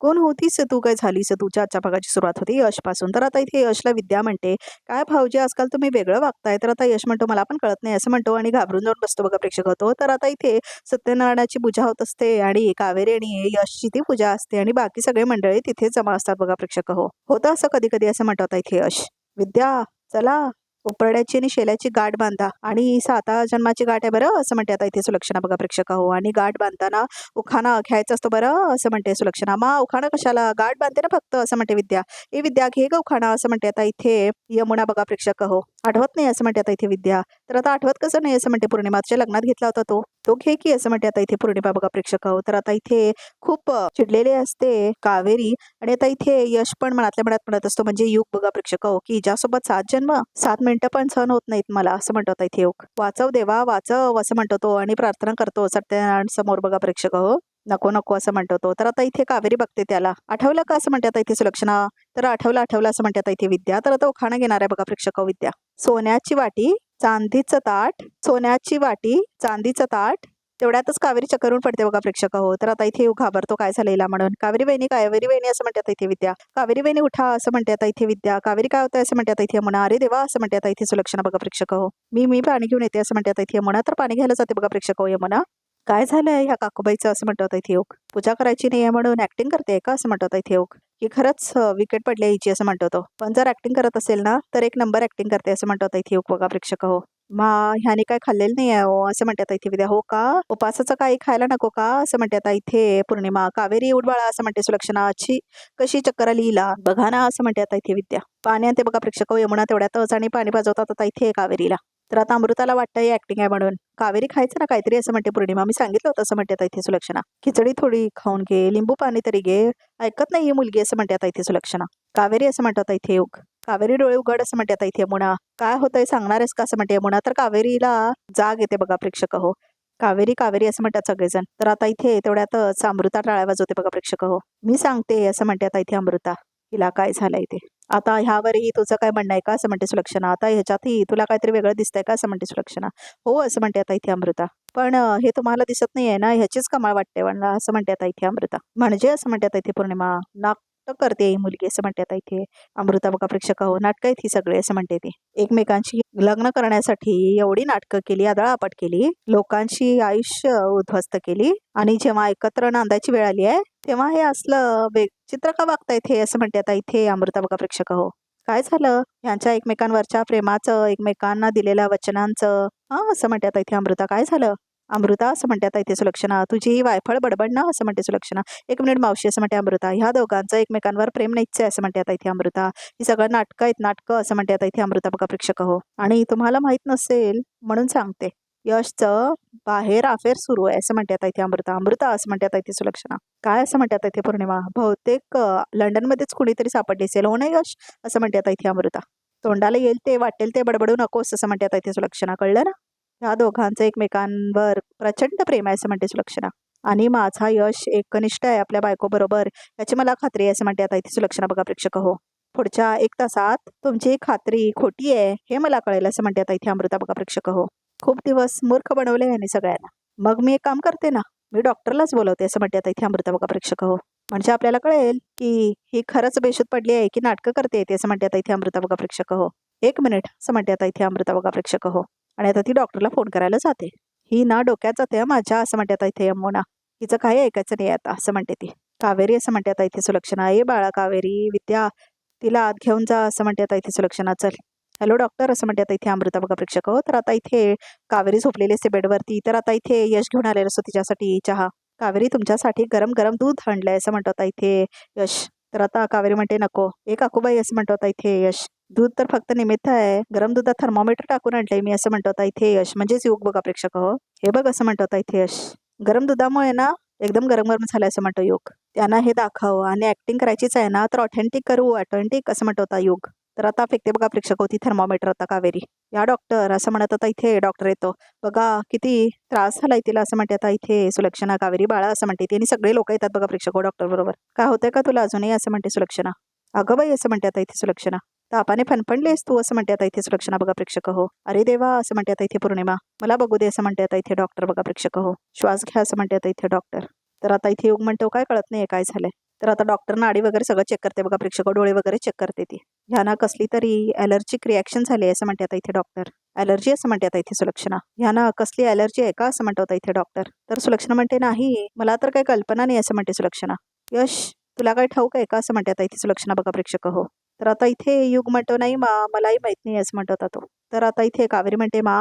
कोण होतीस तू? काय झालीस तुझ्या आजच्या भागाची सुरुवात होती यशपासून तर आता इथे यशला विद्या म्हणते काय भाऊजी आजकाल तुम्ही वेगळं वागताय. तर आता यश म्हणतो मला पण कळत नाही असं म्हणतो आणि घाबरून जाऊन बसतो बघा प्रेक्षक. होतो तर आता इथे सत्यनारायणाची पूजा होत असते आणि कावेरी आणि यशची ती पूजा असते आणि बाकी सगळे मंडळी तिथे जमा असतात बघा प्रेक्षक. हो होतं असं कधी कधी असं म्हणतो आता इथे यश. विद्या चला. उपरड्याची आणि शेल्याची गाठ बांधा. आणि साता जन्माची गाठ आहे बरं असं म्हणते आता इथे सुलक्षणा बघा प्रेक्षक हो आणि गाठ बांधताना उखाणा घ्यायचा असतो बरं असं म्हणते सुलक्षणा. मा उखाणा कशाला? गाठ बांधते ना फक्त असं म्हणते विद्या. ए विद्या घे ग उखाणा असं म्हणते आता इथे यमुना बघा प्रेक्षक हो आठवत नाही असं म्हणते आता इथे विद्या. तर आता आठवत कसं नाही असं म्हणते पौर्णिमाच्या लग्नात घेतला होता तो. तो घे की असं म्हणते आता इथे पौर्णिमा बघा प्रेक्षक हो तर आता इथे खूप चिडलेले असते कावेरी आणि आता इथे यश पण मनातल्या मनात म्हणत असतो म्हणजे युग बघा प्रेक्षक हो की ज्यासोबत सात जन्म सात मिनिटं पण सहन होत नाहीत मला असं म्हणतो आता इथे युग वाचव देवा वाचव असं म्हणतो तो आणि प्रार्थना करतो सत्यनारायण समोर बघा प्रेक्षक हो नको नको असं म्हणतो तो. तर आता इथे कावेरी बघते त्याला. आठवलं का असं म्हणते आता इथे सुलक्षणा? तर आठवलं आठवलं असं म्हणते आता इथे विद्या. तर आता उखाणा घेणार आहे बघा प्रेक्षक हो विद्या. सोन्याची वाटी चांदीचं ताट सोन्याची वाटी चांदीचं ताट. तेवढ्यातच कावेरी चक्करून पडते बघा प्रेक्षक हो तर आता इथे येऊ घाबरतो काय झालं म्हणून. कावेरी वहिनी कावेरी वहिनी असं म्हणते आता इथे विद्या. कावेरी वहिनी उठा असं म्हणते आता इथे विद्या. कावेरी काय होतं असं म्हणते आता इथे म्हणा अरे देवा असं म्हणते आता इथे सुलक्षणा बघा प्रेक्षक हो मी मी पाणी घेऊन येते असं म्हणते आता इथे म्हणा तर पाणी घ्यायला जाते बघा प्रेक्षक हो यमुना. काय झालंय ह्या काकूबाईचं असं म्हणतात इथे योग? पूजा करायची नाही आहे म्हणून? ऍक्टिंग करते का असं म्हणतात इथे योग? की खरंच विकेट पडली हिची असं म्हणतो तो पण जर ऍक्टिंग करत असेल ना तर एक नंबर ऍक्टिंग करते असं म्हणतो इथे योग बघा प्रेक्षक. हो. मा ह्याने काय खाल्लेलं नाही आहे हो असं म्हणतात इथे विद्या. हो का? उपासाचं काही खायला नको का? असं म्हणते आता इथे पौर्णिमा. कावेरी उडबाळा असं म्हणते सुलक्षणाची. कशी चक्कर आली हिला बघा ना असं म्हणते आता इथे विद्या. पाणी आणते बघा प्रेक्षक हो, यमुना तेवढ्यातच आणि पाणी पाजवतात आता इथे कावेरीला. तर आता अमृताला वाटतं ही ऍक्टिंग आहे म्हणून. कावेरी खायचं ना काहीतरी असं म्हणते पौर्णिमा. मी सांगितलं होतं असं म्हणते आता इथे सुलक्षणा. खिचडी थोडी खाऊन घे लिंबू पाणी तरी घे. ऐकत नाही ही मुलगी असं म्हणते आता इथे सुलक्षणा. कावेरी असं म्हणतात आता इथे योग कावेरी डोळे उघड असं म्हणते आता इथे यमुना. काय होतंय सांगणार आहेस का असं म्हणते यमुना? तर कावेरीला जाग येते बघा प्रेक्षक हो. कावेरी कावेरी असं म्हणतात सगळेजण. तर आता इथे तेवढ्यातच अमृता टाळ्या वाजवते बघा प्रेक्षक हो. मी सांगते असं म्हणते आता इथे अमृता. हिला काय झालंय इथे आता ह्यावरही तुझं काय म्हणणं आहे का? असं म्हणते सुलक्षणा. आता ह्याच्यातही तुला काहीतरी वेगळं दिसतंय का? असं म्हणते सुलक्षणा. हो असं म्हणते आता इथे अमृता. पण हे तुम्हाला दिसत नाहीये ना? ह्याचीच कमाल वाटते. मला असं म्हणते आता इथे अमृता. म्हणजे असं म्हणते आता इथे पौर्णिमा. नाटक करते ही मुलगी असं म्हणते आता इथे अमृता बघा प्रेक्षक. हो नाटक आहेत ही सगळे असं म्हणते ती. एकमेकांशी लग्न करण्यासाठी एवढी नाटकं केली आदळापाट केली. लोकांची आयुष्य उद्ध्वस्त केली. आणि जेव्हा एकत्र नांदायची वेळ आली आहे तेव्हा हे असलं वे चित्र का वागतायत हे असं म्हणते आता इथे अमृता बघा प्रेक्षक हो. काय झालं? यांच्या एकमेकांवरच्या प्रेमाचं एकमेकांना दिलेल्या वचनांचं हा असं म्हणते आता इथे अमृता. काय झालं? अमृता असं म्हणते आता इथे सुलक्षणा. तुझी ही वायफळ बडबड ना असं म्हणते सुलक्षणा. एक मिनिट मावशी असं म्हणते अमृता. ह्या दोघांचं एकमेकांवर प्रेम नाहीच आहे असं म्हणते आता इथे अमृता. ही सगळं नाटकं आहेत नाटकं असं म्हणते आता इथे अमृता बघा प्रेक्षक हो. आणि तुम्हाला माहीत नसेल म्हणून सांगते. यशचं बाहेर अफेअर सुरू आहे असं म्हणते आता इथे अमृता. अमृता असं म्हणते आता इथे सुलक्षणा. काय असं म्हणतात इथे पौर्णिमा? बहुतेक लंडनमध्येच कुणीतरी सापडली असेल. हो ना यश? असं म्हणते आता इथे अमृता. तोंडाला येईल ते वाटेल ते बडबडू नकोस असं म्हणते आता इथे सुलक्षणा. कळलं ना? ह्या दोघांचं एकमेकांवर प्रचंड प्रेम आहे असं म्हणते सुलक्षणा. आणि माझा यश एकनिष्ठ आहे आपल्या बायकोबरोबर. याची मला खात्री आहे असं म्हणते आता इथे सुलक्षणा. बघा प्रेक्षक हो. पुढच्या एक तासात तुमची खात्री खोटी आहे हे मला कळेल असं म्हणते आता इथे अमृता. बघा प्रेक्षक हो. खूप दिवस मूर्ख बनवले याने सगळ्यांना. मग मी एक काम करते ना मी डॉक्टरलाच बोलवते असं म्हणते आता इथे अमृता बघा प्रेक्षक हो. म्हणजे आपल्याला कळेल की ही खरंच बेशुद्ध पडली आहे की नाटकं करते येते असं म्हणते आता इथे अमृता बघा प्रेक्षक हो. एक मिनिट असं म्हणते आता इथे अमृता बघा प्रेक्षक हो. आणि आता ती डॉक्टरला फोन करायला जाते. ही ना डोक्यात जाते माझ्या असं म्हणते आता इथे यमुना. हिचं काही ऐकायचं नाही आता असं म्हणते ती. कावेरी असं म्हणते आता इथे सुलक्षणा. ए बाळा कावेरी विद्या तिला आत घेऊन जा असं म्हणते आता इथे सुलक्षणा. चल. हॅलो डॉक्टर असं म्हणते. आता इथे अमृता बघा प्रेक्षक हो. तर आता इथे कावेरी झोपलेली असते बेडवरती. तर आता इथे यश घेऊन आलेलं असतो तिच्यासाठी चहा. कावेरी तुमच्यासाठी गरम गरम दूध आणलंय असं म्हणतो आता इथे यश. तर आता कावेरी म्हणते नको. ए काकूबाई असं म्हणतो आता इथे यश. दूध तर फक्त निमित्त आहे. गरम दुधात थर्मोमीटर टाकून आणलंय मी असं म्हणतो आता इथे यश. म्हणजेच युग बघा प्रेक्षक हो. हे बघ असं म्हणतो आता इथे यश. गरम दुधामुळे ना एकदम गरम गरम झालं असं म्हणतो योग. त्यांना हे दाखव. आणि ऍक्टिंग करायचीच आहे ना तर ऑथेंटिक करू ऑथेंटिक असं म्हणतो आता योग. तर आता फेकते बघा प्रेक्षक होती थर्मोमीटर आता कावेरी. या डॉक्टर असं म्हणत आता इथे डॉक्टर येतो. बघा किती त्रास झालाय तिला असं म्हणते आता इथे सुलक्षणा कावेरी बाळा असं म्हणते ती. आणि सगळे लोक येतात बघा प्रेक्षक हो, डॉक्टर बरोबर. काय होतंय का तुला अजूनही? असं म्हणते सुलक्षणा. अगं बाई असं म्हणते आता इथे सुलक्षणा. तापाने फणफणलेस तू असं म्हणते आता इथे सुलक्षणा बघा प्रेक्षक हो. अरे देवा असं म्हणते आता इथे पौर्णिमा. मला बघू दे असं म्हणते आता इथे डॉक्टर बघा प्रेक्षक हो. श्वास घ्या असं म्हणते आता इथे डॉक्टर तर आता इथे योग म्हणतो काय कळत नाही काय झालंय? तर आता डॉक्टर नाडी वगैरे सगळं चेक करते बघा प्रेक्षक डोळे वगैरे चेक करते ती. ह्याना कसली तरी ॲलर्जिक रिॲक्शन झाली आहे असं आता इथे डॉक्टर ॲलर्जी असं म्हणते आता इथे सुलक्षणा. ह्याना कसली ॲलर्जी आहे का असं म्हणतो आता इथे डॉक्टर तर सुलक्षणा म्हणते नाही मला तर काही कल्पना नाही असं म्हणते सुलक्षणा. यश तुला काही ठाऊक आहे का? असं म्हणते आता इथे सुलक्षणा बघा प्रेक्षक हो. तर आता इथे युग म्हणतो नाही मा मलाही माहीत नाही असं म्हणत होता तो. तर आता इथे कावेरी म्हणते मा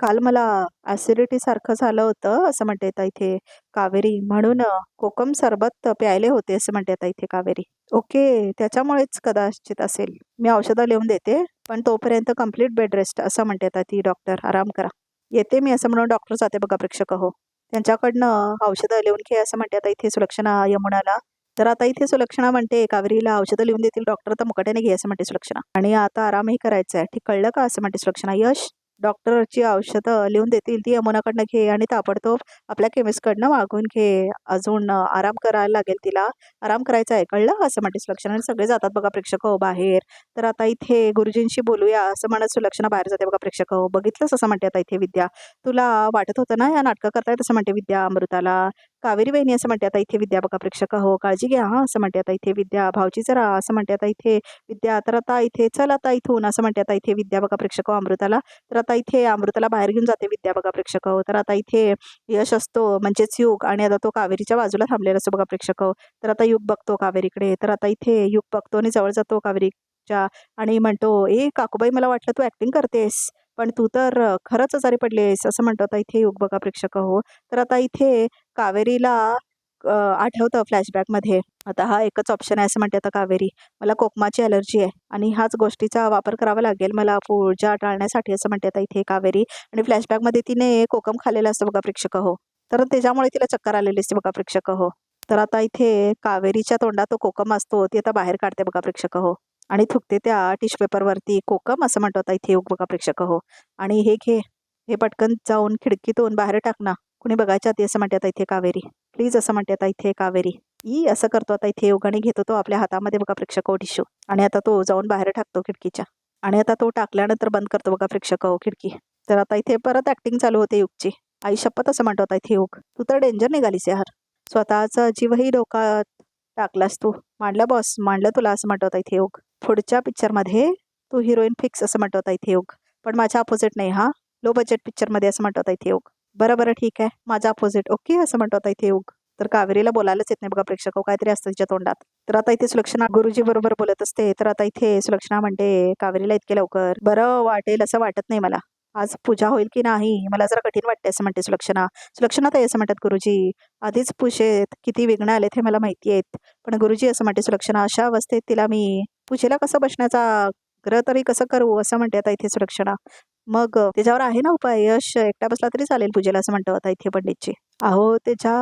काल मला ऍसिडिटी सारखं झालं होतं असं म्हणते आता इथे कावेरी. म्हणून कोकम सरबत प्यायले होते असं म्हणते आता इथे कावेरी. ओके त्याच्यामुळेच कदाचित असेल. मी औषधं लिहून देते पण तोपर्यंत कंप्लीट बेड रेस्ट असं म्हणते आता ती डॉक्टर आराम करा. येते मी असं म्हणून डॉक्टर जाते बघा प्रेक्षक हो. त्यांच्याकडनं औषधं लिहून घे असं म्हणते आता इथे सुलक्षणा यमुनाला. तर आता इथे सुलक्षणा म्हणते कावेरीला औषधं लिहून देतील डॉक्टर तर मुकाट्याने घे असं म्हणते सुलक्षणा. आणि आता आरामही करायचा आहे ठीक कळलं का असं म्हणते सुलक्षणा. यश डॉक्टरची औषधं लिहून देतील. ती यमुनाकडनं घे आणि ताबडतोब आपल्या केमिस्टकडनं मागून घे. अजून आराम करायला लागेल तिला. आराम करायचा आहे कळलं असं म्हणते सुलक्षणा? आणि सगळे जातात बघा प्रेक्षक हो बाहेर. तर आता इथे गुरुजींशी बोलूया असं म्हणत सुलक्षणा बाहेर जाते बघा प्रेक्षक. हो बघितलंच असं म्हणते आता इथे विद्या. तुला वाटत होतं ना या नाटकं करतायत असं म्हणते विद्या अमृताला. कावेरी वहिनी असं म्हणते आता इथे विद्या बघा प्रेक्षक हो काळजी घ्या हा असं म्हणते आता इथे विद्या भावची जरा असं म्हणते आता इथे विद्या तर आता इथे चल आता इथून असं म्हणते आता इथे विद्या बघा प्रेक्षक हो अमृताला तर आता इथे अमृताला बाहेर घेऊन जाते विद्या बघा प्रेक्षक हो तर आता इथे यश असतो म्हणजेच युग आणि आता तो कावेरीच्या बाजूला थांबलेला असतो बघा प्रेक्षक हो तर आता युग बघतो कावेरीकडे तर आता इथे युग बघतो आणि जवळ जातो कावेरीच्या आणि म्हणतो ए काकूबाई मला वाटलं तू ऍक्टिंग करतेस. पण तू तर खरंच आजारी आहेस असं म्हणतो. आता इथे योग बघा प्रेक्षक हो. तर आता इथे कावेरीला आठवतं फ्लॅशबॅकमध्ये. आता हा एकच ऑप्शन आहे असं म्हणते आता कावेरी. मला कोकमाची अलर्जी आहे आणि ह्याच गोष्टीचा वापर करावा लागेल मला पूजा टाळण्यासाठी असं म्हणते आता इथे कावेरी. आणि फ्लॅशबॅकमध्ये तिने कोकम खाल्लेलं असतं बघा प्रेक्षक हो. तर त्याच्यामुळे तिला चक्कर आलेली असते बघा प्रेक्षक हो. तर आता इथे कावेरीच्या तोंडात तो कोकम असतो ती आता बाहेर काढते बघा प्रेक्षक हो. आणि थुकते त्या टिश्यू पेपरवरती कोकम असं म्हणतो आता इथे योग बघा प्रेक्षक हो. आणि हे घे हे पटकन जाऊन खिडकीतून बाहेर टाक ना. कुणी बघायच्या आधी असं म्हणते आता इथे कावेरी. प्लीज असं म्हणते आता इथे कावेरी. ई असं करतो आता इथे योग घेतो तो आपल्या हातामध्ये बघा प्रेक्षक हो टिश्यू आणि आता तो जाऊन बाहेर टाकतो खिडकीच्या. आणि आता तो टाकल्यानंतर बंद करतो बघा प्रेक्षक हो खिडकी. तर आता इथे परत ऍक्टिंग चालू होते युगची आई शपथ असं म्हणतो आता इथे योग तू तर डेंजर निघालीस यार. स्वतःचा जीवही डोका टाकलास तू. मांडलं बॉस मांडलं तुला असं म्हणतो इथे योग. पुढच्या पिक्चरमध्ये तू हिरोईन फिक्स असं म्हणतो इथे योग. पण माझ्या अपोजिट नाही हा. लो बजेट पिक्चरमध्ये असं म्हणतो इथे योग. बरं बरं ठीक आहे. माझा अपोजिट ओके असं म्हणतो इथे योग. तर कावेरीला बोलायलाच येत नाही बघा प्रेक्षक. हो, काहीतरी असतं तिच्या तोंडात. तर आता इथे सुलक्षणा गुरुजी बरोबर बोलत असते. तर आता इथे सुलक्षणा म्हणते कावेरीला इतके लवकर. बरं वाटेल असं वाटत नाही मला. आज पूजा होईल की नाही? मला जरा कठीण वाटते असं म्हणते सुलक्षणा. सुलक्षणा ताई असं म्हणतात गुरुजी आधीच पूजेत किती विघ्न आलेत हे मला माहिती आहेत. पण गुरुजी असं म्हणते सुलक्षणा अशा अवस्थेत तिला मी पूजेला कसं बसण्याचा ग्रह तरी कसं करू असं म्हणते आता इथे सुलक्षणा. मग त्याच्यावर आहे ना उपाय? यश एकटा बसला तरी चालेल पूजेला असं म्हणतो आता इथे पंडितजी. अहो त्याच्या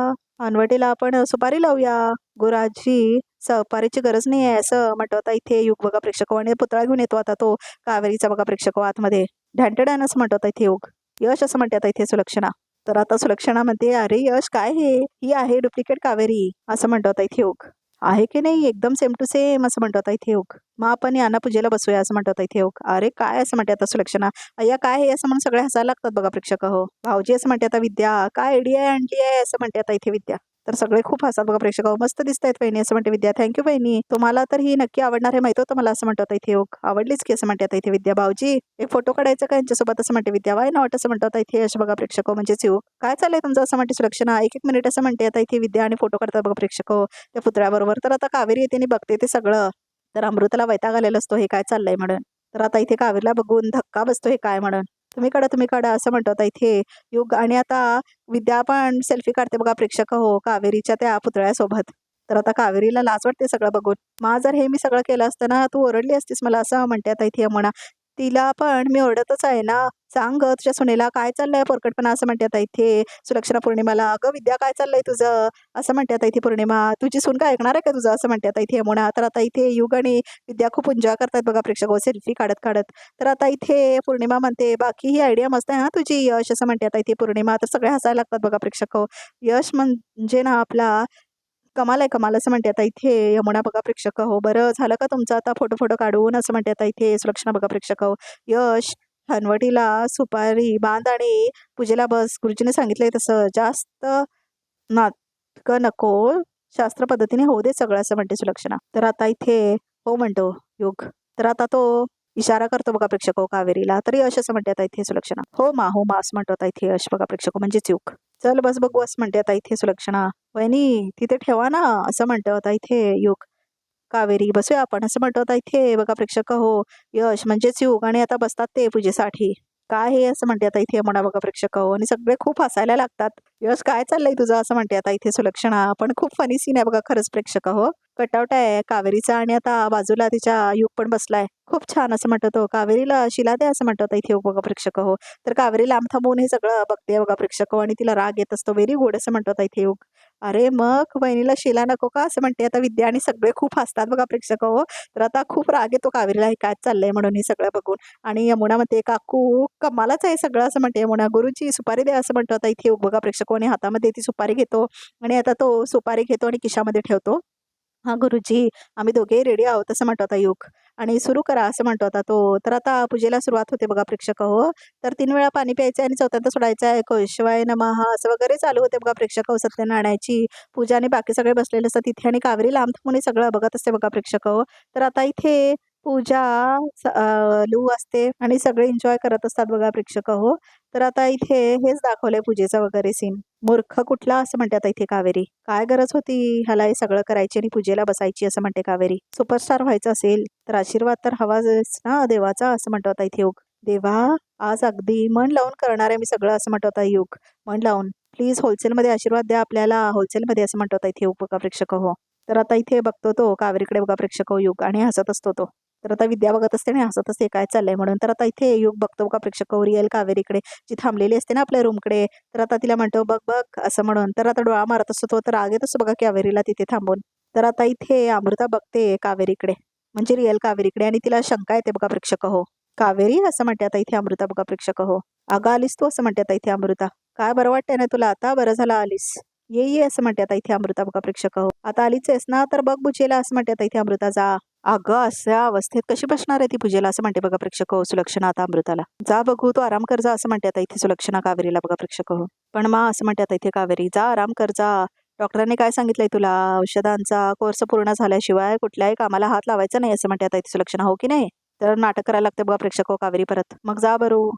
अनवटीला आपण सुपारी लावूया. गुराजी सुपारीची गरज नाही आहे असं म्हणतो आता इथे. युग बघा प्रेक्षक आणि पुतळा घेऊन येतो आता तो. कावेरीचा बघा प्रेक्षक आतमध्ये. ढॅन्टेडॅन असं म्हणतो इथे योग यश असं म्हणतात इथे सुलक्षणा. तर आता सुलक्षणा म्हणते अरे यश काय हे? ही आहे डुप्लिकेट कावेरी असं म्हणतात इथे योग आहे की नाही? एकदम सेम टू सेम असं म्हणतात इथे योग मग आपण यांना पूजेला बसूया असं म्हणतात इथे योग अरे काय? असं म्हणते आता सुलक्षणा. अय्या काय हे? असं म्हणून सगळे हसायला लागतात बघा प्रेक्षक. हो भाऊजी असं म्हणते आता विद्या. काय आयडिया आणली आहे? असं म्हणते आता इथे विद्या. तर सगळे खूप हसतात बघा प्रेक्षक हो मस्त दिसत आहेत वहिनी असं म्हणते विद्या. थँक्यू वहिनी तुम्हाला तर ही नक्की आवडणार हे माहीत होतं मला असं म्हणतो इथे योग आवडलीच की असं म्हणते आता इथे विद्या भाऊजी. एक फोटो काढायचा का यांच्यासोबत असं म्हणते विद्या. वाय नॉट असं म्हणतो आता इथे यश बघा प्रेक्षक हो म्हणजेच योग हो. काय चाललंय तुमचं असं म्हणते सुलक्षणा? एक एक मिनिट असं म्हणते आता इथे विद्या आणि फोटो काढतात बघा प्रेक्षक हो. त्या पुतळ्याबरोबर. तर आता कावेरी येते आणि बघते ते सगळं. तर अमृताला वैताग आलेला असतो हे काय चाललंय म्हणून. तर आता इथे कावेरीला बघून धक्का बसतो हे काय म्हणून. तुम्ही काढा तुम्ही काढा असं म्हणतो आता इथे. युग आणि आता विद्या पण सेल्फी काढते बघा प्रेक्षक हो कावेरीच्या त्या पुतळ्यासोबत. तर आता कावेरीला लाज वाटते सगळं बघून. मा जर हे मी सगळं केलं असतं ना तू ओरडली असतीस मला असं म्हणते आता इथे यमुना. तिला पण मी ओरडतच आहे ना. सांग ग तुझ्या सुनेला काय चाललंय पोरकटपणा असं म्हणते आता इथे. सुलक्षणा पौर्णिमाला अगं विद्या काय चाललंय तुझं? असं म्हणते आता इथे पौर्णिमा. तुझी सून काय ऐकणार आहे का तुझं? असं म्हणते आता इथे यमुना. तर आता इथे युग आणि विद्या खूप एन्जॉय करतात बघा प्रेक्षक. हो, सेल्फी काढत काढत. तर आता इथे पौर्णिमा म्हणते बाकी ही आयडिया मस्त आहे ना तुझी यश. असं म्हणते आता इथे पौर्णिमा. तर सगळे हसायला लागतात बघा प्रेक्षक. हो, यश म्हणजे ना आपला कमाल आहे कमाल असं म्हणते. आता इथे यमुना बघा प्रेक्षक हो. बरं झालं का तुमचं आता फोटो फोटो काढून? असं म्हणते. आता इथे सुलक्षणा बघा प्रेक्षक हो. यश हनवटीला सुपारी बांध आणि पूजेला बस. गुरुजीने सांगितलंय तसं. जास्त नाटक नको. शास्त्र पद्धतीने होऊ दे सगळं असं म्हणते सुलक्षणा. तर आता इथे हो म्हणतो योग. तर आता तो इशारा करतो बघा प्रेक्षक हो कावेरीला. तरी यश असं म्हणते आता इथे सुलक्षणा. हो मा हो मा असं म्हणतो आता इथे यश बघा प्रेक्षक हो. म्हणजेच योग. चल बस बघू असं म्हणते. आता इथे सुलक्षणा वहिनी तिथे ठेवा ना असं म्हणतो आता इथे योग. कावेरी बसूया आपण असं म्हणतो आता इथे. बघा प्रेक्षक हो यश म्हणजेच योग आणि आता बसतात ते पूजेसाठी. काय हे असं म्हणते आता इथे म्हणा बघा प्रेक्षक हो. आणि सगळे खूप हसायला लागतात. यश काय चाललंय तुझं असं म्हणते आता इथे सुलक्षणा. पण खूप फनी सीन आहे बघा खरंच प्रेक्षक हो. कटआउट आहे कावेरीचा आणि आता बाजूला तिच्या युग पण बसलाय. खूप छान असं म्हणतो हो. कावेरीला शिला दे असं म्हणतो होता इथे बघा प्रेक्षक हो. तर कावेरी लांब थांबवून हे सगळं बघते बघा प्रेक्षक हो. आणि तिला राग येत असतो. व्हेरी गुड असं म्हणतो इथे युग. अरे मग वहिनीला शिला नको का? असं म्हणते. आता विद्या आणि सगळे खूप हसतात बघा प्रेक्षक हो. तर आता खूप राग येतो कावेरीला हे काय चाललंय म्हणून हे सगळं बघून. आणि यमुना म्हणते काकू कमालाच आहे सगळं असं म्हणते यमुना. गुरुची सुपारी द्या असं म्हणतो आता इथे. बघा प्रेक्षक हातामध्ये ती सुपारी घेतो आणि आता तो सुपारी घेतो आणि खिशामध्ये ठेवतो. हा गुरुजी आम्ही दोघेही रेडी आहोत असं म्हणतो आता युग आणि सुरू करा असं म्हणतो आता तो. तर आता पूजेला सुरुवात होते बघा प्रेक्षक हो. तर तीन वेळा पाणी प्यायचं आणि चौथ्यांदा सोडायचं आहे. कोशिवाय नमः असं वगैरे चालू होते बघा प्रेक्षक हो. सत्यनारायणाची पूजा आणि बाकी सगळे बसलेले असतात. तिथे आणि कावेरी लांब थांबून हे सगळं बघत असते बघा प्रेक्षक हो. तर आता इथे पूजा स- लू असते आणि सगळे एन्जॉय करत असतात बघा प्रेक्षक हो तर आता इथे हेच दाखवलंय पूजेचा वगैरे सीन मूर्ख कुठला असं म्हणते आता इथे कावेरी. काय गरज होती ह्याला हे सगळं करायची आणि पूजेला बसायची असं म्हणते कावेरी. सुपरस्टार व्हायचं असेल तर आशीर्वाद तर हवाच ना देवाचा असं म्हणतो आता इथे योग. देवा आज अगदी मन लावून करणार आहे मी सगळं असं म्हणतो आता योग. मन लावून. प्लीज होलसेलमध्ये आशीर्वाद द्या आपल्याला. होलसेलमध्ये असं म्हणतो आता इथे योग बघा प्रेक्षक हो तर आता इथे बघतो तो कावेरीकडे बघा प्रेक्षक हो युग आणि हसत असतो तो. तर आता विद्या बघत असते आणि हसत असते काय चाललंय? म्हणून. तर आता इथे युग बघतो का प्रेक्षक हो रिअल कावेरीकडे? जी थांबलेली असते ना आपल्या रूमकडे. तर आता तिला म्हणतो बघ बघ असं म्हणून. तर आता डोळा मारत असतो तो तर राग येत असतो बघा कावेरीला तिथे थांबून. तर आता इथे अमृता बघते कावेरीकडे म्हणजे रिअल कावेरीकडे आणि तिला शंका येते बघा प्रेक्षक हो कावेरी? असं म्हणते आता इथे अमृता बघा प्रेक्षक हो अगं आलीस तू? असं म्हणते आता इथे अमृता. काय बरं वाटतंय ना तुला? आता बरं झालं आलीस. ये ये असं म्हणते आता इथे अमृता बघा प्रेक्षक हो आता आलीच आहेस ना? तर बघ बुचेला असं म्हणते आता इथे अमृता जा. अगं अशा अवस्थेत कशी बसणार आहे ती पूजेला? असं म्हणते बघा प्रेक्षक हो सुलक्षणा आता अमृताला. जा बघू तू आराम कर जा असं म्हणते आता इथे सुलक्षणा कावेरीला बघा प्रेक्षक हो. पण मा असं म्हणते आता इथे कावेरी जा आराम कर जा. डॉक्टरांनी काय सांगितलंय तुला? औषधांचा कोर्स पूर्ण झाल्याशिवाय कुठल्याही कामाला हात लावायचा नाही असं म्हणते आता इथे सुलक्षणा हो की नाही? तर नाटक करायला लागते बघा प्रेक्षक हो कावेरी परत. मग जा बरू.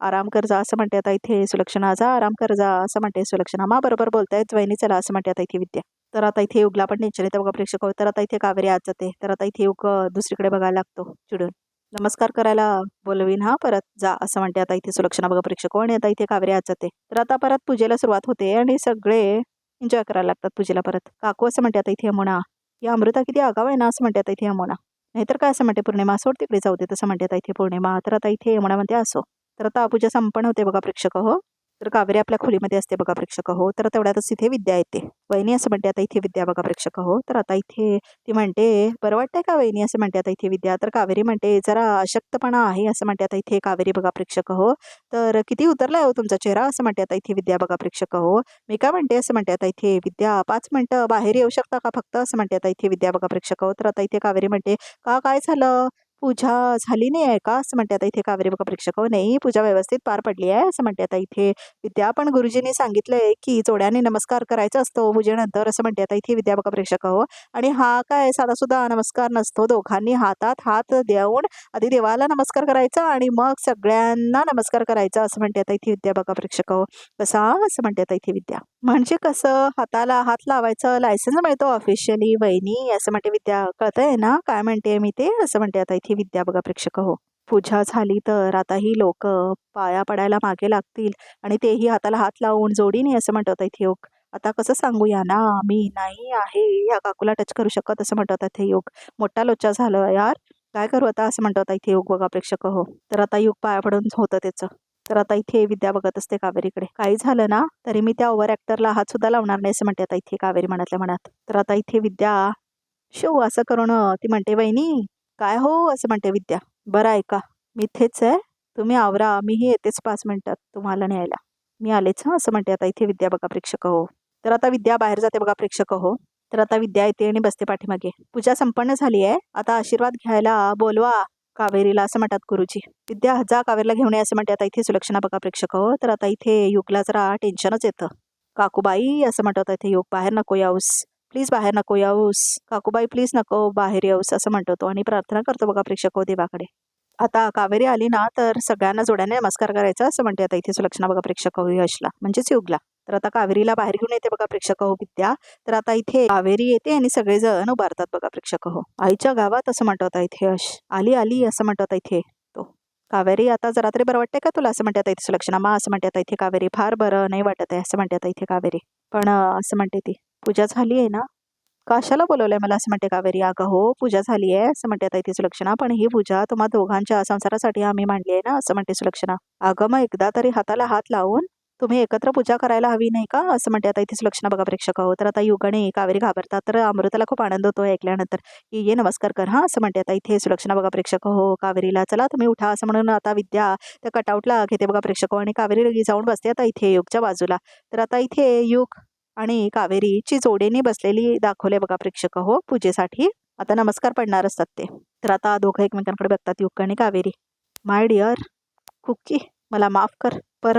आराम कर जा असं म्हणते आता इथे सुलक्षणा जा आराम कर जा असं म्हणते सुलक्षणा. मा बरोबर बोलतायत वहिनी चला असं म्हणते आता इथे विद्या. तर आता इथे युगला पण टेन्शन येतं बघा प्रेक्षक. हो तर आता इथे कावेरी आज जाते तर आता इथे युग दुसरीकडे बघायला लागतो चिडून. नमस्कार करायला बोलवीन. हा परत जा असं म्हणते आता इथे सुलक्षणा बघा प्रेक्षक. हो आणि आता इथे कावेरी आज जाते तर आता परत पूजेला सुरुवात होते आणि सगळे एन्जॉय करायला लागतात पूजेला परत. काकू असं म्हणते आता इथे यमुना. या अमृता किती आगाव आहे ना असं म्हणते आता इथे यमुना. नाहीतर काय असं म्हणते पौर्णिमा सोड तिकडे जाऊ दे तसं म्हणते आता इथे पौर्णिमा. तर आता इथे यमुना म्हणते असो. तर आता पूजा संपन्न होते बघा प्रेक्षक. हो? तर कावेरी आपल्या खोलीमध्ये असते बघा प्रेक्षक हो. तर तेवढ्यातच इथे विद्या येते. वहिनी असं म्हणते आता इथे विद्या बघा प्रेक्षक हो. तर आता इथे ती म्हणते बरं वाटतंय का वहिनी? असं म्हणते आता इथे विद्या. तर कावेरी म्हणते जरा अशक्तपणा आहे. असं म्हणते आता इथे कावेरी बघा प्रेक्षक हो. तर किती उतरलाय हो तुमचा चेहरा? असं म्हणते आता इथे विद्या बघा प्रेक्षक हो. मी काय म्हणते? असं म्हणते आता इथे विद्या पाच मिनटं बाहेर येऊ शकता का फक्त? असं म्हणते आता इथे विद्या बघा प्रेक्षक हो. तर आता इथे कावेरी म्हणते का? काय झालं? पूजा झाली नाही आहे का? असं म्हणते. आता इथे कावेरी बघा प्रेक्षक. हो नाही पूजा व्यवस्थित पार पडली आहे असं म्हणते. आता इथे विद्या पण गुरुजींनी सांगितलंय की जोड्याने नमस्कार करायचा असतो पूजेनंतर असं म्हणते. आता इथे विद्या बघा प्रेक्षक. हो आणि हा काय साधा सुद्धा नमस्कार नसतो. दोघांनी हातात हात देऊन आधी देवाला नमस्कार करायचा आणि मग सगळ्यांना नमस्कार करायचा असं म्हणते. आता इथे विद्या बघा प्रेक्षक. हो कसा? असं म्हणते आता इथे विद्या. म्हणजे कसं हाताला हात लावायचं लायसन्स मिळतो ऑफिशियली वहिनी असं म्हणते विद्या कळतंय ना? काय म्हणते मी ते? असं म्हणते आता इथे विद्या बघा प्रेक्षक हो. पूजा झाली तर आता ही लोक पाया पडायला मागे लागतील आणि तेही हाताला हात लावून जोडीने असं म्हणतात इथे योग. आता कसं सांगूया ना? मी नाही आहे या काकूला टच करू शकत असं म्हणतात इथे योग. मोठा लोचा झालं यार. काय करू आता असं म्हणतात इथे योग बघा प्रेक्षक हो. तर आता योग पाया पडून होतं त्याचं. तर आता इथे विद्या बघत असते कावेरीकडे. काही झालं ना तरी मी त्या ओव्हर ऍक्टरला हात सुद्धा लावणार नाही असं म्हणते आता इथे कावेरी म्हणतल्या म्हणत तर आता इथे विद्या शो असं करून ती म्हणते वहिनी काय हो? असं म्हणते विद्या. बरं ऐका. मी इथेच आहे. तुम्ही आवरा. मीही येतेच पाच मिनिटात तुम्हाला न्यायला. मी आलेच हां असं म्हणते आता इथे विद्या बघा प्रेक्षक हो. तर आता विद्या बाहेर जाते बघा प्रेक्षक हो. तर आता विद्या येते आणि बसते पाठीमागे. पूजा संपन्न झाली आहे. आता आशीर्वाद घ्यायला बोलवा. कावेरीला असं म्हणतात गुरुजी. विद्या जा कावेरीला घेऊन ये असं म्हणते. आता इथे सुलक्षणा बघा प्रेक्षक हो. तर आता इथे युगला जरा टेन्शनच येतं. काकूबाई असं म्हणतात इथे योग बाहेर नको याऊस. प्लीज बाहेर नको याऊस. काकूबाई प्लीज नको बाहेर येऊस असं म्हणतो तो. आणि प्रार्थना करतो बघा प्रेक्षक हो देवाकडे. आता कावेरी आली ना तर सगळ्यांना जोड्याने नमस्कार करायचा असं म्हणते आता इथे सुलक्षणा बघा प्रेक्षक हो यशला. म्हणजेच युगला. तर आता कावेरीला बाहेर घेऊन येते बघा प्रेक्षक हो विद्या तर आता इथे कावेरी येते आणि सगळेजण उभारतात बघा प्रेक्षक हो. आईच्या गावात असं म्हणतो होता इथे यश आली आली असं म्हणतो होता इथे तो. कावेरी आता जरा तरी बरं वाटतंय का तुला? असं म्हणते इथे सुलक्षणा मा असं म्हणते इथे कावेरी. फार बरं नाही वाटत आहे असं म्हणतात इथे कावेरी. पण असं म्हणते ती. पूजा झाली आहे ना? कशाला बोलवलंय मला असं म्हणते कावेरी. अगं हो पूजा झाली आहे असं म्हणते आता इथे सुलक्षणा. पण ही पूजा तुम्हा दोघांच्या संसारासाठी आम्ही मांडली आहे ना? असं म्हणते सुलक्षणा. अगं मग एकदा तरी हाताला हात लावून तुम्ही एकत्र पूजा करायला हवी नाही का? असं म्हणते. आता इथे सुलक्षणा बघा प्रेक्षक हो तर आता युगाने कावेरी घाबरतात. तर अमृताला खूप आनंद होतो ऐकल्यानंतर. की ये नमस्कार कर. हां असं म्हणते. आता इथे सुलक्षणा बघा प्रेक्षक. हो, हो कावेरीला चला तुम्ही उठा. असं म्हणून आता विद्या त्या कटआउटला घेते बघा प्रेक्षक. हो आणि कावेरी जाऊन बसते आता इथे युगच्या बाजूला. तर आता इथे युग आणि कावेरीची जोडीने बसलेली दाखवले बघा प्रेक्षक. हो पूजेसाठी. आता नमस्कार पडणार असतात ते. तर आता दोघं एकमेकांकडे बघतात युग आणि कावेरी. माय डिअर कुकी मला माफ कर. पर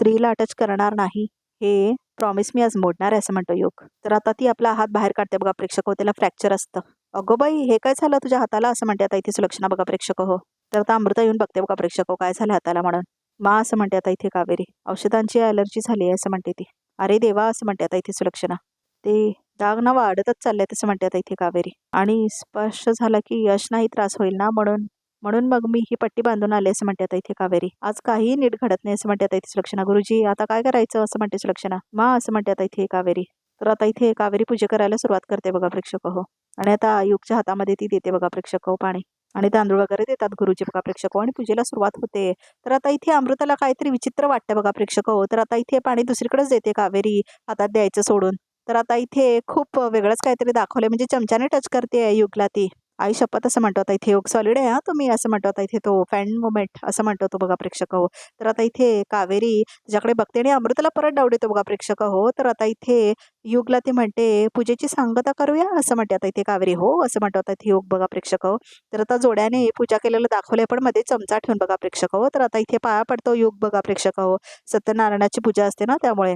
स्त्रीला टच करणार नाही हे प्रॉमिस मी आज मोडणार आहे असं म्हणतो योग. तर आता ती आपला हात बाहेर काढते बघा प्रेक्षक हो त्याला फ्रॅक्चर असतं. अगो बाई हे काय झालं तुझ्या हाताला? असं म्हणते आता इथे सुलक्षणा बघा प्रेक्षक हो. तर आता अमृता येऊन बघते बघा प्रेक्षक हो काय झालं हाताला म्हणून. मा असं म्हणते आता इथे कावेरी. औषधांची अलर्जी झाली आहे असं म्हणते ती. अरे देवा असं म्हणते आता इथे सुलक्षणा. ते दाग ना वाढतच चालले तसं म्हणते आता इथे कावेरी. आणि स्पर्श झालं की यश नाही त्रास होईल ना म्हणून म्हणून मग मी ही पट्टी बांधून आले असं म्हणते आता इथे कावेरी. आज काहीही नीट घडत नाही असं म्हणते आता इथे सुलक्षणा. गुरुजी आता काय करायचं असं म्हणते सुलक्षणा? मा असं म्हणते आता इथे कावेरी. तर आता इथे कावेरी पूजा करायला सुरुवात करते बघा प्रेक्षक हो. आणि आता युगच्या हातामध्ये ती देते बघा प्रेक्षक हो पाणी. आणि तांदूळ वगैरे देतात गुरुजी बघा प्रेक्षक हो. आणि पूजेला सुरुवात होते. तर आता इथे अमृताला काहीतरी विचित्र वाटतं बघा प्रेक्षक हो. तर आता इथे पाणी दुसरीकडेच देते कावेरी. हातात द्यायचं सोडून. तर आता इथे खूप वेगळंच काहीतरी दाखवलंय. म्हणजे चमच्याने टच करते युगला ती. आई शपथ असं म्हणतो आता इथे योग सॉलिड आहे हा तुम्ही असं म्हणतो आता इथे तो फॅन मुमेंट असं म्हणतो तो बघा प्रेक्षक हो. तर आता इथे कावेरी तुझ्याकडे बघते आणि अमृताला परत डावड येतो बघा प्रेक्षक हो. तर आता इथे युगला ती म्हणते पूजेची सांगता करूया असं म्हणते आता इथे कावेरी हो. असं म्हणतो आता इथे योग बघा प्रेक्षक हो. तर आता जोड्याने पूजा केलेलं दाखवलंय पण मध्ये चमचा ठेवून बघा प्रेक्षक हो. तर आता इथे पाया पडतो युग बघा प्रेक्षक हो. सत्यनारायणाची पूजा असते ना त्यामुळे.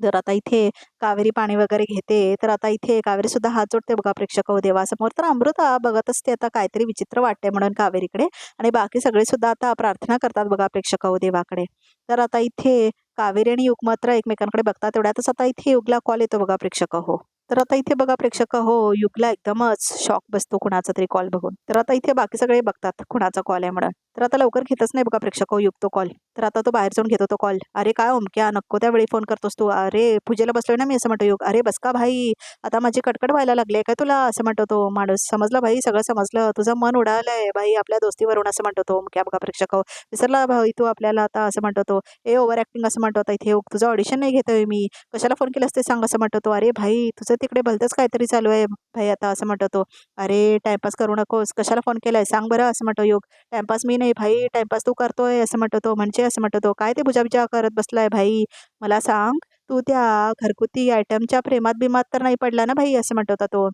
जर आता इथे कावेरी पाणी वगैरे घेते तर आता इथे कावेरी सुद्धा हात जोडते बघा प्रेक्षक हो देवासमोर. तर अमृता बघत असते आता काहीतरी विचित्र वाटते म्हणून कावेरीकडे. आणि बाकी सगळे सुद्धा आता प्रार्थना करतात बघा प्रेक्षक हो देवाकडे. तर आता इथे कावेरी आणि युग मात्र एकमेकांकडे बघतात तेवढ्यातच आता इथे युगला कॉल येतो बघा प्रेक्षक हो. तर आता इथे बघा प्रेक्षक हो युगला एकदमच शॉक बसतो कुणाचा तरी कॉल बघून. तर आता इथे बाकी सगळे बघतात कुणाचा कॉल आहे म्हणून. तर आता लवकर घेतच नाही बघा प्रेक्षक हो युग तो कॉल तर आता तो बाहेर जाऊन घेतो तो कॉल अरे काय ओमक्या नको त्यावेळी फोन करतोस तू. अरे पूजेला बसलोय ना मी असं म्हणतो युग. अरे बस का भाई? आता माझी कटकट व्हायला लागले काय तुला? असं म्हणतो तो माणूस. समजलं भाई? सगळं समजलं. तुझं मन उडालंय भाई आपल्या दोस्तीवरून असं म्हणतो तो ओमक्या बघा प्रेक्षक हो. विसरला भाई तू आपल्याला आता असं म्हणतो तो. ए ओव्हर ऍक्टिंग असं म्हणतो आता इथे. तुझं ऑडिशन नाही घेतोय मी. कशाला फोन केलास ते सांग असं म्हणतो तो. अरे भाई तुझं तिकडे भलतंच काहीतरी चालू आहे. भाई आता असं म्हणतो तो अरे टाइमपास करू नकोस. कशाला फोन केलाय? सांग बरं असं म्हणतो योग. टाइमपास मी नाही भाई. टाइमपास तू करतोय असं म्हणतो तो म्हणजे असं म्हणतो तो. काय ते बुजाबुजा करत बसलाय भाई? मला सांग तू त्या घरगुती आयटमच्या प्रेमात बिमात तर नाही पडला ना भाई? असं म्हणत होता तो.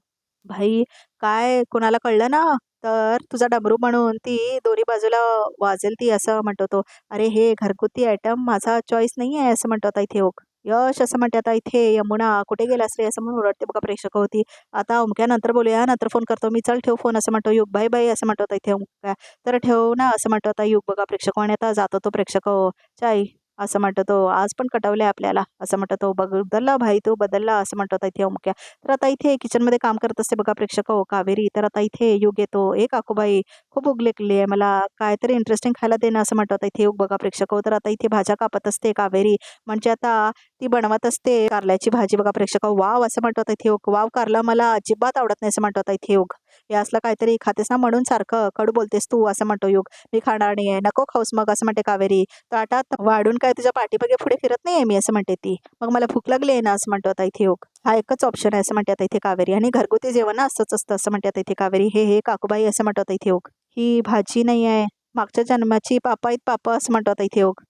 भाई काय? कोणाला कळलं ना? तर तुझा डमरू म्हणून ती दोन्ही बाजूला वाजेल ती असं म्हणतो तो. अरे हे घरगुती आयटम माझा चॉईस नाही आहे असं म्हणतो आता इथे ओक यश असं म्हणते आता इथे यमुना कुठे गेलास रे? असं म्हणून ओरडते बघा प्रेक्षक होती. आता ओमक्या नंतर बोलूया नंतर फोन करतो. मी चल ठेव फोन असं म्हणतो युग बाय बाय असं म्हणतो इथे ओमक्या तर ठेव ना असं म्हणतो आता युग बघा प्रेक्षक आणि आता जातो तो प्रेक्षक हो चाई असं म्हणतो तो आज पण कटवलंय आपल्याला. असं म्हणतो तो बदलला भाई तो बदलला. असं म्हणतो आता इथे अमुक्या. तर आता इथे किचनमध्ये काम करत असते बघा प्रेक्षक हो कावेरी. तर आता इथे योग येतो. ए काकूबाई खूप उगलेकली आहे. मला काहीतरी इंटरेस्टिंग खायला देणं असं म्हणतो आता इथे योग बघा प्रेक्षक हो. तर आता इथे भाज्या कापत असते कावेरी. म्हणजे आता ती बनवत असते कारल्याची भाजी बघा प्रेक्षक हो, वाव असं म्हणतो आता इथे योग. वाव कारला मला अजिबात आवडत नाही असं म्हणतो आता इथे योग. हे असलं काहीतरी खातेस ना म्हणून सारखं कडू बोलतेस तू असं म्हणतो युग. मी खाणार नाही आहे नको खाऊस मग असं म्हणते कावेरी. आता वाढून काय तुझ्या पाठीमागे पुढे फिरत नाही आहे मी असं म्हणते ती. मग मला भूक लागली आहे ना असं म्हणतो आता इथे योग. हा एकच ऑप्शन आहे असं म्हणते आता इथे कावेरी. आणि घरगुती जेवण असंच असतं असं म्हणते आता इथे कावेरी. हे हे काकूबाई असं म्हणतो आता इथे योग. ही भाजी नाही आहे मागच्या जन्माची पापा आहेत पापा असं म्हणतो आता इथे योग.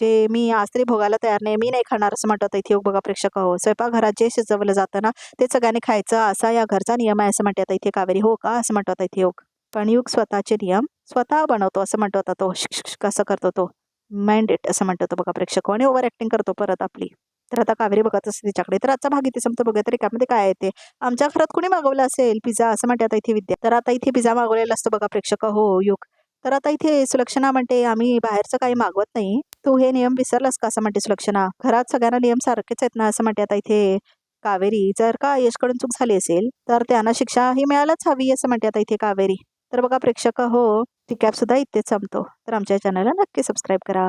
जे मी आज तरी भोगायला तयार नाही मी नाही खाणार असं म्हणतात इथे. योग बघा प्रेक्षक हो. स्वयंपाकघरात जे शिजवलं जातं ना ते सगळ्यांनी खायचं. असा या घरचा नियम आहे असं म्हणतात इथे कावेरी. हो का? असं म्हणतो इथे योग पण युग स्वतःचे नियम स्वतः बनवतो असं म्हणतो आता तो शिक्षक असं कसं करतो तो? माइंडेड असं म्हणतो तो बघा प्रेक्षक. आणि ओव्हर ऍक्टिंग करतो परत आपली. तर आता कावेरी बघत असते तिच्याकडे तर आजचा भाग इथे संपतो. बघा तरी कामध्ये काय येते आमच्या घरात कुणी मागवलं असेल? पिझ्झा असं म्हणते आता इथे विद्या. तर आता इथे पिझ्झा मागवलेला असतो बघा प्रेक्षक. हो युग. तर आता इथे सुलक्षणा म्हणते आम्ही बाहेरचं काही मागवत नाही. तू हे नियम विसरलास का? असं म्हणते सुलक्षणा. घरात सगळ्यांना नियम सारखेच आहेत ना? असं म्हणते आता इथे कावेरी. जर का यशकडून चूक झाली असेल तर त्यांना शिक्षा ही मिळायलाच हवी असं म्हणते आता इथे कावेरी. तर बघा प्रेक्षक हो ती कॅप सुद्धा इथेच संपतो. तर आमच्या चॅनलला नक्की सबस्क्राईब करा.